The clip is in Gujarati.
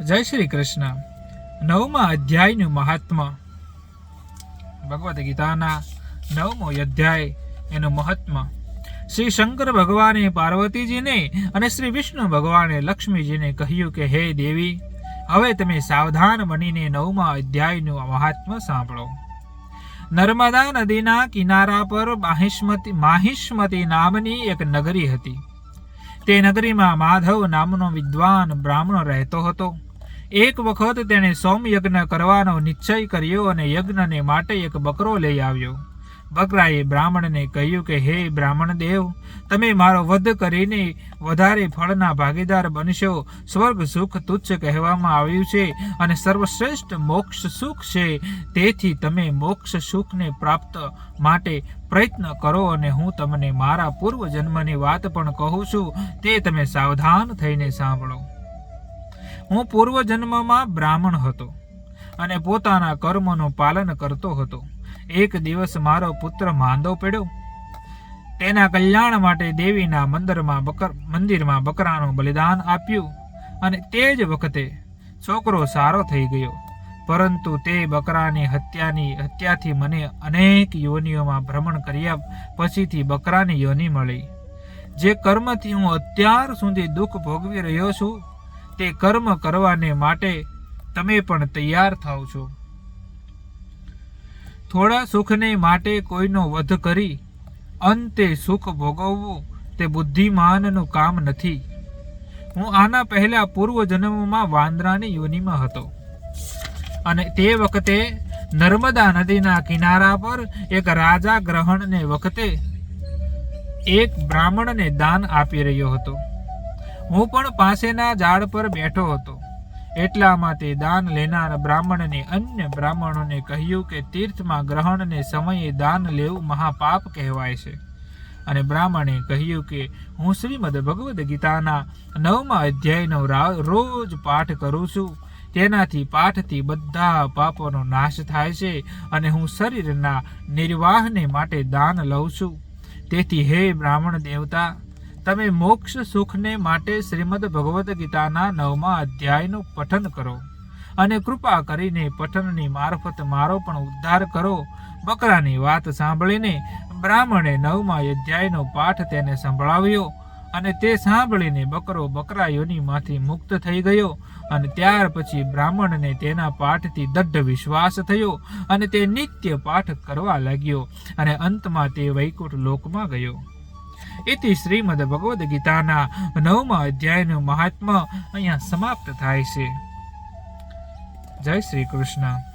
જય શ્રી કૃષ્ણ. નવમા અધ્યાયનું મહાત્મા. ભગવદ્ ગીતાના નવમો અધ્યાય એનું મહાત્મા. શ્રી શંકર ભગવાને પાર્વતીજીને અને શ્રી વિષ્ણુ ભગવાને લક્ષ્મીજીને કહ્યું કે, હે દેવી, હવે તમે સાવધાન બનીને નવમા અધ્યાયનું મહાત્મા સાંભળો. નર્મદા નદીના કિનારા પર માહિષ્મતી માહિષ્મતી નામની એક નગરી હતી. તે નગરીમાં માધવ નામનો વિદ્વાન બ્રાહ્મણ રહેતો હતો. એક વખત તેણે સોમયજ્ઞ કરવાનો નિશ્ચય કર્યો અને યજ્ઞને માટે એક બકરો લઈ આવ્યો. બકરાએ બ્રાહ્મણને કહ્યું કે, હે બ્રાહ્મણ દેવ, તમે મારો વધ કરીને વધારે ફળના ભાગીદાર બનશો. સ્વર્ગ સુખ તુચ્છ કહેવામાં આવ્યું છે અને સર્વશ્રેષ્ઠ મોક્ષ સુખ છે. તેથી તમે મોક્ષ સુખને પ્રાપ્ત માટે પ્રયત્ન કરો અને હું તમને મારા પૂર્વ જન્મની વાત પણ કહું છું. તે તમે સાવધાન થઈને સાંભળો. હું પૂર્વ જન્મમાં બ્રાહ્મણ હતો અને પોતાના કર્મનું પાલન કરતો હતો. એક દિવસ મારો પુત્ર માંદો પડ્યો. તેના કલ્યાણ માટે દેવીના મંદિરમાં બકર, મંદિરમાં બકરાનું બલિદાન આપ્યું અને તે જ વખતે છોકરો સારો થઈ ગયો. પરંતુ તે બકરાની હત્યાની, હત્યાથી મને અનેક યોનિઓમાં ભ્રમણ કર્યા પછીથી બકરાની યોનિ મળી. જે કર્મથી હું અત્યાર સુધી દુઃખ ભોગવી રહ્યો છું, તે કર્મ કરવાને માટે તમે પણ તૈયાર થાવ છો. થોડા સુખને માટે કોઈનો વધ કરી, અંતે સુખ ભોગવવું તે બુદ્ધિમાનનું કામ નથી. હું આના પહેલા પૂર્વ જન્મમાં વાંદરાની યોનિમાં હતો. અને તે વખતે નર્મદા નદીના કિનારા પર એક રાજા ગ્રહણને વખતે એક બ્રાહ્મણને દાન આપી રહ્યો હતો. હું પણ પાસેના ઝાડ પર બેઠો હતો. એટલામાં તે દાન લેનાર બ્રાહ્મણને અન્ય બ્રાહ્મણોને કહ્યું કે તીર્થમાં ગ્રહણને સમયે દાન લેવું મહાપાપ કહેવાય છે. અને બ્રાહ્મણે કહ્યું કે, હું શ્રીમદ ભગવદ્ ગીતાના નવમા અધ્યાયનો રોજ પાઠ કરું છું. તેનાથી પાઠથી બધા પાપોનો નાશ થાય છે અને હું શરીરના નિર્વાહને માટે દાન લઉં છું. તેથી હે બ્રાહ્મણ દેવતા તમે મોક્ષ સુખને માટે શ્રીમદ ભગવદ્ ગીતાના નવમા અધ્યાયનું પઠન કરો અને કૃપા કરીને પઠનની મારફત મારો પણ ઉદ્ધાર કરો. બકરાની વાત સાંભળીને બ્રાહ્મણે નવમા અધ્યાયનો પાઠ તેને સંભળાવ્યો અને તે સાંભળીને બકરો બકરા યોનિમાંથી મુક્ત થઈ ગયો અને ત્યાર પછી બ્રાહ્મણને તેના પાઠથી દઢ વિશ્વાસ થયો અને તે નિત્ય પાઠ કરવા લાગ્યો અને અંતમાં તે વૈકુંઠ લોકમાં ગયો. ઇતિ શ્રીમદ ભગવદ્ ગીતાના નવમા અધ્યાયનું મહાત્મા અહીંયા સમાપ્ત થાય છે જય શ્રી કૃષ્ણ